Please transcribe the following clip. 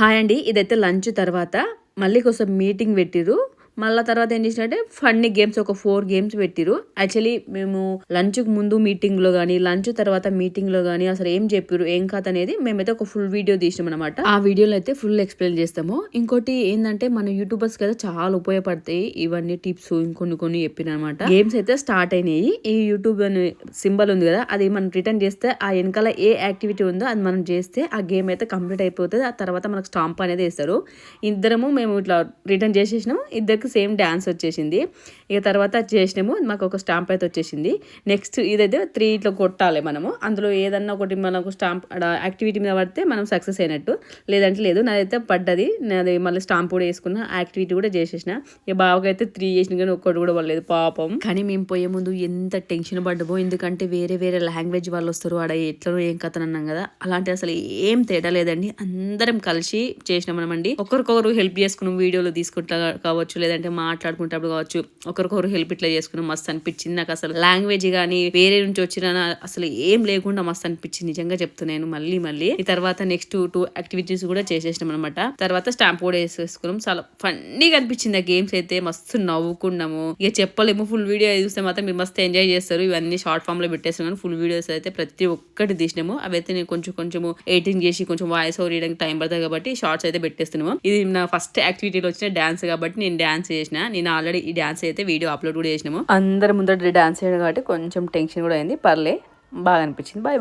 Hi అండి. ఇదైతే lunch తర్వాత మళ్ళీ కోసం మీటింగ్ పెట్టిరు మళ్ళీ తర్వాత ఏం చేసినట్టే ఫన్నీ గేమ్స్ ఒక ఫోర్ గేమ్స్ పెట్టిరు యాక్చువల్లీ మేము లంచ్కి ముందు మీటింగ్లో కానీ లంచ్ తర్వాత మీటింగ్లో కానీ అసలు ఏం చెప్పారు ఏం కథ అనేది మేమైతే ఒక ఫుల్ వీడియో తీసినాం అనమాట ఆ వీడియోలో అయితే ఫుల్ ఎక్స్ప్లెయిన్ చేస్తాము. ఇంకోటి ఏంటంటే మన యూట్యూబర్స్ కదా చాలా ఉపయోగపడతాయి ఇవన్నీ టిప్స్ ఇంకొన్ని కొన్ని చెప్పిన అనమాట గేమ్స్ అయితే స్టార్ట్ అయినాయి. ఈ యూట్యూబ్ అనే సింబల్ ఉంది కదా అది మనం రిటర్న్ చేస్తే ఆ వెనకాల ఏ యాక్టివిటీ ఉందో అది మనం చేస్తే ఆ గేమ్ అయితే కంప్లీట్ అయిపోతుంది. ఆ తర్వాత మనకు స్టాంప్ అనేది వేస్తారు. ఇద్దరము మేము ఇట్లా రిటర్న్ చేసేసినాము. ఇద్దరికి సేమ్ డ్యాన్స్ వచ్చేసింది. ఇక తర్వాత చేసినాము మాకు ఒక స్టాంప్ అయితే వచ్చేసింది. నెక్స్ట్ ఇదైతే త్రీ ఇట్లా కొట్టాలి మనము. అందులో ఏదన్నా ఒకటి మనకు స్టాంప్ యాక్టివిటీ మీద పడితే మనం సక్సెస్ అయినట్టు. లేదంటే లేదు నాదైతే పడ్డది. నాది మళ్ళీ స్టాంప్ కూడా వేసుకున్న యాక్టివిటీ కూడా చేసేసిన. ఇక బాగా అయితే త్రీ చేసిన కానీ ఒక్కటి కూడా పడలేదు పాపం. కానీ మేము పోయే ముందు ఎంత టెన్షన్ పడ్డమో ఎందుకంటే వేరే వేరే లాంగ్వేజ్ వాళ్ళు వస్తారు ఆడ ఎట్లనో ఏం కథ అన్నాం కదా. అలాంటి అసలు ఏం తేడా లేదండి. అందరం కలిసి చేసినాం మనమండి ఒకరికొకరు హెల్ప్ చేసుకున్నాం వీడియోలు తీసుకుంటా కావచ్చు లేదంటే మాట్లాడుకుంటప్పుడు కావచ్చు ఒకరికొకరు హెల్ప్ ఇట్లా చేసుకుని మస్తు అనిపించింది. నాకు అసలు లాంగ్వేజ్ కానీ వేరే నుంచి వచ్చిన అసలు ఏం లేకుండా మస్తు అనిపించింది. నిజంగా చెప్తున్నాను మళ్ళీ మళ్ళీ. ఈ తర్వాత నెక్స్ట్ టూ యాక్టివిటీస్ కూడా చేసేసినాం అనమాట తర్వాత స్టాంప్ కూడా వేసేసుకున్నాం. చాలా ఫన్నీగా అనిపించింది. ఆ గేమ్స్ అయితే మస్తు నవ్వుకున్నాము. ఇక చెప్పలేము. ఫుల్ వీడియో చూస్తే మాత్రం మీరు మస్తు ఎంజాయ్ చేస్తారు. ఇవన్నీ షార్ట్ ఫామ్లో పెట్టేస్తాం కానీ ఫుల్ వీడియోస్ అయితే ప్రతి ఒక్కటి తీసినాము. అవి అయితే నేను కొంచెం కొంచెం ఎడిటింగ్ చేసి కొంచెం వాయిస్ ఓవర్ చేయడానికి టైం పడుతుంది కాబట్టి షార్ట్స్ అయితే పెట్టేస్తున్నాము. ఇది నా ఫస్ట్ యాక్టివిటీలో వచ్చిన డాన్స్ కాబట్టి నేను డాన్స్ చేసిన. నేను ఆల్రెడీ ఈ డాన్స్ అయితే వీడియో అప్లోడ్ కూడా చేసినాము. అందరి ముందర డాన్స్ చేయడం కాబట్టి కొంచెం టెన్షన్ కూడా అయింది. పర్లే బాగా అనిపించింది. బాయ్